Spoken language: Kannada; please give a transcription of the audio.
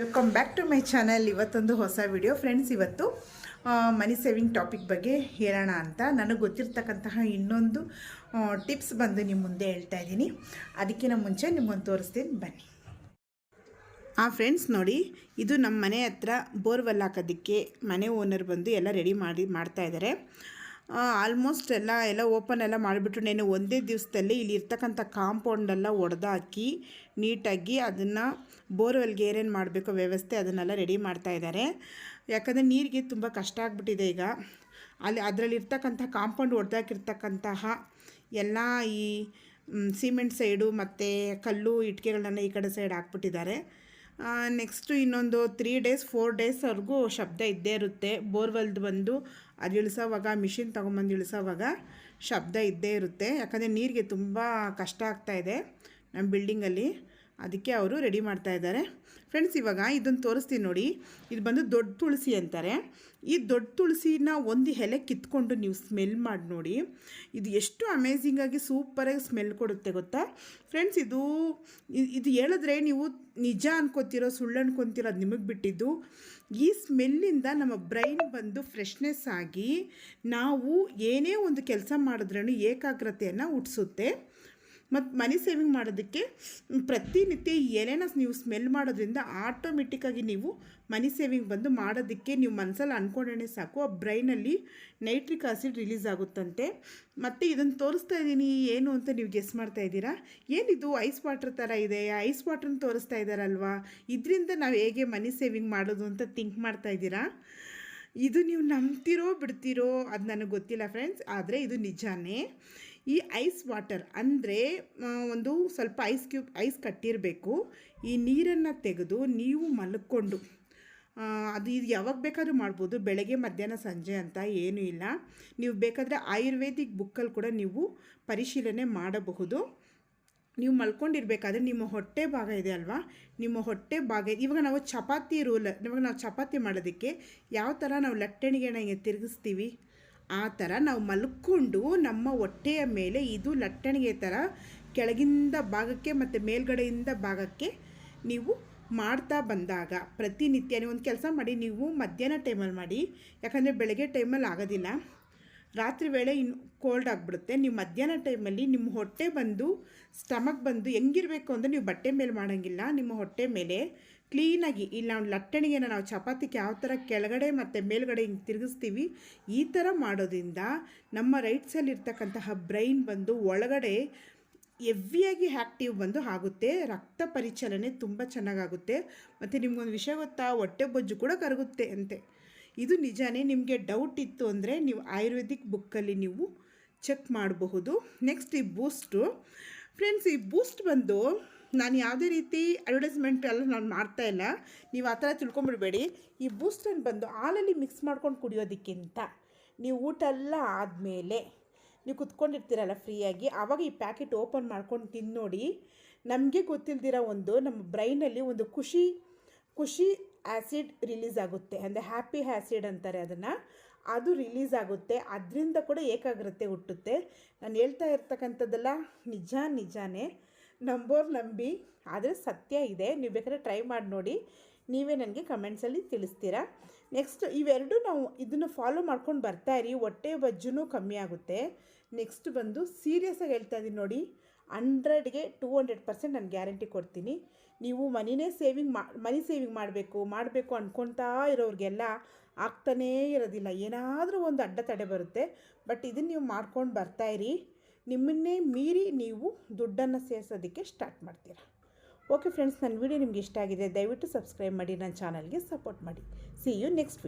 Welcome back to my channel ಇವತ್ತೊಂದು ಹೊಸ ವಿಡಿಯೋ ಫ್ರೆಂಡ್ಸ್ ಇವತ್ತು ಮನಿ ಸೇವಿಂಗ್ ಟಾಪಿಕ್ ಬಗ್ಗೆ ಹೇಳೋಣ ಅಂತ. ನನಗೆ ಗೊತ್ತಿರ್ತಕ್ಕಂತಹ ಇನ್ನೊಂದು ಟಿಪ್ಸ್ ಬಂದು ನಿಮ್ಮ ಮುಂದೆ ಹೇಳ್ತಾ ಇದ್ದೀನಿ. ಅದಕ್ಕಿಂತ ಮುಂಚೆ ನಿಮ್ಮೊಂದು ತೋರಿಸ್ತೀನಿ. ಬನ್ನಿ. ಆ ಫ್ರೆಂಡ್ಸ್ ನೋಡಿ, ಇದು ನಮ್ಮ ಮನೆ ಹತ್ರ ಬೋರ್ವೆಲ್ ಹಾಕೋದಕ್ಕೆ ಮನೆ ಓನರ್ ಬಂದು ಎಲ್ಲ ರೆಡಿ ಮಾಡಿ, ಮಾಡ್ತಾ ಇದ್ದಾರೆ ಆಲ್ಮೋಸ್ಟ್ ಎಲ್ಲ ಎಲ್ಲ ಓಪನ್ ಎಲ್ಲ ಮಾಡಿಬಿಟ್ಟು ನೆನೆ ಒಂದೇ ದಿವಸದಲ್ಲಿ ಇಲ್ಲಿ ಇರ್ತಕ್ಕಂಥ ಕಾಂಪೌಂಡೆಲ್ಲ ಒಡೆದಾಕಿ, ನೀಟಾಗಿ ಅದನ್ನು ಬೋರ್ವೆಲ್ಗೆ ಏನೇನು ಮಾಡಬೇಕು ವ್ಯವಸ್ಥೆ ಅದನ್ನೆಲ್ಲ ರೆಡಿ ಮಾಡ್ತಾ ಇದ್ದಾರೆ ಯಾಕಂದರೆ ನೀರಿಗೆ ತುಂಬ ಕಷ್ಟ ಆಗಿಬಿಟ್ಟಿದೆ ಈಗ. ಅಲ್ಲಿ ಅದರಲ್ಲಿ ಇರ್ತಕ್ಕಂಥ ಕಾಂಪೌಂಡ್ ಒಡೆದಾಕಿರ್ತಕ್ಕಂತಹ ಎಲ್ಲ ಈ ಸಿಮೆಂಟ್ ಸೈಡು ಮತ್ತು ಕಲ್ಲು ಇಟ್ಟಿಗೆಗಳನ್ನ ಈ ಕಡೆ ಸೈಡ್ ಹಾಕ್ಬಿಟ್ಟಿದ್ದಾರೆ. ನೆಕ್ಸ್ಟು ಇನ್ನೊಂದು ತ್ರೀ ಡೇಸ್ ಫೋರ್ ಡೇಸ್ವರೆಗೂ ಶಬ್ದ ಇದ್ದೇ ಇರುತ್ತೆ. ಬೋರ್ವೆಲ್ದು ಬಂದು ಅದು ಇಳಿಸೋವಾಗ ಮಿಷಿನ್ ತೊಗೊಂಬಂದು ಇಳಿಸೋವಾಗ ಶಬ್ದ ಇದ್ದೇ ಇರುತ್ತೆ. ಯಾಕಂದರೆ ನೀರಿಗೆ ತುಂಬ ಕಷ್ಟ ಆಗ್ತಾಯಿದೆ ನಮ್ಮ ಬಿಲ್ಡಿಂಗಲ್ಲಿ ಅದಕ್ಕೆ ಅವರು ರೆಡಿ ಮಾಡ್ತಾ ಇದ್ದಾರೆ. ಫ್ರೆಂಡ್ಸ್ ಇವಾಗ ಇದನ್ನು ತೋರಿಸ್ತೀನಿ ನೋಡಿ. ಇದು ಬಂದು ದೊಡ್ಡ ತುಳಸಿ ಅಂತಾರೆ. ಈ ದೊಡ್ಡ ತುಳಸಿನ ಒಂದು ಎಲೆ ಕಿತ್ಕೊಂಡು ನೀವು ಸ್ಮೆಲ್ ಮಾಡಿ ನೋಡಿ. ಇದು ಎಷ್ಟು ಅಮೇಝಿಂಗಾಗಿ ಸೂಪರಾಗಿ ಸ್ಮೆಲ್ ಕೊಡುತ್ತೆ ಗೊತ್ತಾ? ಫ್ರೆಂಡ್ಸ್ ಇದು ಇದು ಹೇಳಿದ್ರೆ ನೀವು ನಿಜ ಅನ್ಕೋತಿರೋ, ಸುಳ್ಳು ಅನ್ಕೊತಿರೋ ಅದು ನಿಮಗೆ ಬಿಟ್ಟಿದ್ದು. ಈ ಸ್ಮೆಲ್ಲಿಂದ ನಮ್ಮ ಬ್ರೈನ್ ಬಂದು ಫ್ರೆಶ್ನೆಸ್ ಆಗಿ ನಾವು ಏನೇ ಒಂದು ಕೆಲಸ ಮಾಡಿದ್ರೂ ಏಕಾಗ್ರತೆಯನ್ನು ಹುಟ್ಟಿಸುತ್ತೆ ಮತ್ತು ಮನಿ ಸೇವಿಂಗ್ ಮಾಡೋದಕ್ಕೆ ಪ್ರತಿನಿತ್ಯ ಈ ನೀವು ಸ್ಮೆಲ್ ಮಾಡೋದ್ರಿಂದ ಆಟೋಮೆಟಿಕ್ಕಾಗಿ ನೀವು ಮನಿ ಸೇವಿಂಗ್ ಬಂದು ಮಾಡೋದಕ್ಕೆ ನೀವು ಮನಸ್ಸಲ್ಲಿ ಅಂದ್ಕೊಂಡೇ ಸಾಕು. ಆ ಬ್ರೈನಲ್ಲಿ ನೈಟ್ರಿಕ್ ಆಸಿಡ್ ರಿಲೀಸ್ ಆಗುತ್ತಂತೆ. ಮತ್ತು ಇದನ್ನು ತೋರಿಸ್ತಾ ಇದ್ದೀನಿ. ಏನು ಅಂತ ನೀವು ಗೆಸ್ ಮಾಡ್ತಾ ಇದ್ದೀರಾ? ಏನಿದು? ಐಸ್ ವಾಟರ್ ಥರ ಇದೆ. ಐಸ್ ವಾಟ್ರನ್ನ ತೋರಿಸ್ತಾ ಇದ್ದಾರಲ್ವಾ? ಇದರಿಂದ ನಾವು ಹೇಗೆ ಮನಿ ಸೇವಿಂಗ್ ಮಾಡೋದು ಅಂತ ಥಿಂಕ್ ಮಾಡ್ತಾ ಇದ್ದೀರಾ? ಇದು ನೀವು ನಂಬ್ತಿರೋ ಬಿಡ್ತಿರೋ ಅದು ನನಗೆ ಗೊತ್ತಿಲ್ಲ ಫ್ರೆಂಡ್ಸ್ ಆದರೆ ಇದು ನಿಜಾನೇ. ಈ ಐಸ್ ವಾಟರ್ ಅಂದರೆ ಒಂದು ಸ್ವಲ್ಪ ಐಸ್ ಕ್ಯೂಬ್, ಐಸ್ ಕಟ್ಟಿರಬೇಕು. ಈ ನೀರನ್ನು ತೆಗೆದು ನೀವು ಮಲ್ಕೊಂಡು ಅದು ಇದು ಯಾವಾಗ ಬೇಕಾದರೂ ಮಾಡ್ಬೋದು. ಬೆಳಗ್ಗೆ, ಮಧ್ಯಾಹ್ನ, ಸಂಜೆ ಅಂತ ಏನೂ ಇಲ್ಲ. ನೀವು ಬೇಕಾದರೆ ಆಯುರ್ವೇದಿಕ್ ಬುಕ್ಕಲ್ಲಿ ಕೂಡ ನೀವು ಪರಿಶೀಲನೆ ಮಾಡಬಹುದು. ನೀವು ಮಲ್ಕೊಂಡಿರ್ಬೇಕಾದ್ರೆ ನಿಮ್ಮ ಹೊಟ್ಟೆ ಭಾಗ ಇದೆ ಅಲ್ವಾ? ನಿಮ್ಮ ಹೊಟ್ಟೆ ಭಾಗ ಇವಾಗ ನಾವು ಚಪಾತಿ ರೂಲ್, ಇವಾಗ ನಾವು ಚಪಾತಿ ಮಾಡೋದಕ್ಕೆ ಯಾವ ಥರ ನಾವು ಲಟ್ಟಣಿಗೆ ತಿರುಗಿಸ್ತೀವಿ? ಆ ಥರ ನಾವು ಮಲ್ಕೊಂಡು ನಮ್ಮ ಹೊಟ್ಟೆಯ ಮೇಲೆ ಇದು ಲಟ್ಟಣಿಗೆ ಥರ ಕೆಳಗಿಂದ ಭಾಗಕ್ಕೆ ಮತ್ತು ಮೇಲ್ಗಡೆಯಿಂದ ಭಾಗಕ್ಕೆ ನೀವು ಮಾಡ್ತಾ ಬಂದಾಗ ಪ್ರತಿನಿತ್ಯ ನೀವು ಒಂದು ಕೆಲಸ ಮಾಡಿ ನೀವು ಮಧ್ಯಾಹ್ನ ಟೈಮಲ್ಲಿ ಮಾಡಿ. ಯಾಕಂದರೆ ಬೆಳಗ್ಗೆ ಟೈಮಲ್ಲಿ ಆಗೋದಿಲ್ಲ. ರಾತ್ರಿ ವೇಳೆ ಇನ್ನು ಕೋಲ್ಡ್ ಆಗಿಬಿಡುತ್ತೆ. ನೀವು ಮಧ್ಯಾಹ್ನ ಟೈಮಲ್ಲಿ ನಿಮ್ಮ ಹೊಟ್ಟೆ ಬಂದು ಸ್ಟಮಕ್ ಬಂದು ಹೆಂಗಿರಬೇಕು ಅಂದರೆ ನೀವು ಬಟ್ಟೆ ಮೇಲೆ ಮಾಡೋಂಗಿಲ್ಲ. ನಿಮ್ಮ ಹೊಟ್ಟೆ ಮೇಲೆ ಕ್ಲೀನಾಗಿ ಇಲ್ಲ ಒಂದು ಲಟ್ಟಣಿಗೆನ ನಾವು ಚಪಾತಿಗೆ ಯಾವ ಥರ ಕೆಳಗಡೆ ಮತ್ತು ಮೇಲ್ಗಡೆ ಹಿಂಗೆ ತಿರುಗಿಸ್ತೀವಿ, ಈ ಥರ ಮಾಡೋದ್ರಿಂದ ನಮ್ಮ ರೈಟ್ಸಲ್ಲಿರ್ತಕ್ಕಂತಹ ಬ್ರೈನ್ ಬಂದು ಒಳಗಡೆ ಎವ್ವಿಯಾಗಿ ಆ್ಯಕ್ಟಿವ್ ಬಂದು ಆಗುತ್ತೆ. ರಕ್ತ ಪರಿಚಲನೆ ತುಂಬ ಚೆನ್ನಾಗಾಗುತ್ತೆ. ಮತ್ತು ನಿಮಗೊಂದು ವಿಷಯ ಗೊತ್ತಾ? ಹೊಟ್ಟೆ ಬೊಜ್ಜು ಕೂಡ ಕರಗುತ್ತೆ ಅಂತೆ. ಇದು ನಿಜಾನೇ ನಿಮಗೆ ಡೌಟ್ ಇತ್ತು ಅಂದರೆ ನೀವು ಆಯುರ್ವೇದಿಕ್ ಬುಕ್ಕಲ್ಲಿ ನೀವು ಚೆಕ್ ಮಾಡಬಹುದು. ನೆಕ್ಸ್ಟ್ ಈ ಬೂಸ್ಟು ಫ್ರೆಂಡ್ಸ್ ಈ ಬೂಸ್ಟ್ ಬಂದು ನಾನು ಯಾವುದೇ ರೀತಿ ಅಡ್ವರ್ಟೈಸ್ಮೆಂಟ್ ಎಲ್ಲ ನಾನು ಮಾಡ್ತಾ ಇಲ್ಲ. ನೀವು ಆ ಥರ ತಿಳ್ಕೊಂಬಿಡ್ಬೇಡಿ. ಈ ಬೂಸ್ಟನ್ನು ಬಂದು ಹಾಲಲ್ಲಿ ಮಿಕ್ಸ್ ಮಾಡ್ಕೊಂಡು ಕುಡಿಯೋದಕ್ಕಿಂತ ನೀವು ಊಟ ಎಲ್ಲ ಆದಮೇಲೆ ನೀವು ಕುತ್ಕೊಂಡಿರ್ತೀರಲ್ಲ ಫ್ರೀಯಾಗಿ ಆವಾಗ ಈ ಪ್ಯಾಕೆಟ್ ಓಪನ್ ಮಾಡ್ಕೊಂಡು ತಿಂದು ನೋಡಿ ನಮಗೆ ಗೊತ್ತಿಲ್ದಿರೋ ಒಂದು ನಮ್ಮ ಬ್ರೈನಲ್ಲಿ ಒಂದು ಖುಷಿ ಖುಷಿ ಆ್ಯಸಿಡ್ ರಿಲೀಸ್ ಆಗುತ್ತೆ, ಅಂದರೆ ಹ್ಯಾಪಿ ಆ್ಯಸಿಡ್ ಅಂತಾರೆ ಅದನ್ನು. ಅದು ರಿಲೀಸ್ ಆಗುತ್ತೆ, ಅದರಿಂದ ಕೂಡ ಏಕಾಗ್ರತೆ ಹುಟ್ಟುತ್ತೆ. ನಾನು ಹೇಳ್ತಾ ಇರ್ತಕ್ಕಂಥದ್ದೆಲ್ಲ ನಿಜ ನಿಜಾನೇ. ನಂಬೋರು ನಂಬಿ, ಆದರೆ ಸತ್ಯ ಇದೆ. ನೀವು ಬೇಕಾದ್ರೆ ಟ್ರೈ ಮಾಡಿ ನೋಡಿ. ನೀವೇ ನನಗೆ ಕಮೆಂಟ್ಸಲ್ಲಿ ತಿಳಿಸ್ತೀರಾ? ನೆಕ್ಸ್ಟ್ ಇವೆರಡು ನಾವು ಇದನ್ನು ಫಾಲೋ ಮಾಡ್ಕೊಂಡು ಬರ್ತಾ ಇರಿ. ಹೊಟ್ಟೆ ಬಜ್ಜುನೂ ಕಮ್ಮಿ ಆಗುತ್ತೆ. ನೆಕ್ಸ್ಟ್ ಬಂದು ಸೀರಿಯಸ್ಸಾಗಿ ಹೇಳ್ತಾ ಇದ್ದೀನಿ ನೋಡಿ. ಹಂಡ್ರೆಡ್ಗೆ ಟೂ ಹಂಡ್ರೆಡ್ ಪರ್ಸೆಂಟ್ ನಾನು ಗ್ಯಾರಂಟಿ ಕೊಡ್ತೀನಿ. ನೀವು ಮನಿನೇ ಸೇವಿಂಗ್ ಮಾ, ಮನಿ ಸೇವಿಂಗ್ ಮಾಡಬೇಕು ಮಾಡಬೇಕು ಅಂದ್ಕೊಳ್ತಾ ಇರೋರಿಗೆಲ್ಲ ಆಗ್ತಾನೇ ಇರೋದಿಲ್ಲ. ಏನಾದರೂ ಒಂದು ಅಡ್ಡ ತಡೆ ಬರುತ್ತೆ. ಬಟ್ ಇದನ್ನು ನೀವು ಮಾಡ್ಕೊಂಡು ಬರ್ತಾಯಿರಿ ನಿಮ್ಮನ್ನೇ ಮೀರಿ ನೀವು ದುಡ್ಡನ್ನು ಸೇರಿಸೋದಕ್ಕೆ ಸ್ಟಾರ್ಟ್ ಮಾಡ್ತೀರಾ. ಓಕೆ ಫ್ರೆಂಡ್ಸ್, ನನ್ನ ವೀಡಿಯೋ ನಿಮ್ಗೆ ಇಷ್ಟ ಆಗಿದೆ, ದಯವಿಟ್ಟು ಸಬ್ಸ್ಕ್ರೈಬ್ ಮಾಡಿ, ನನ್ನ ಚಾನಲ್ಗೆ ಸಪೋರ್ಟ್ ಮಾಡಿ. C you next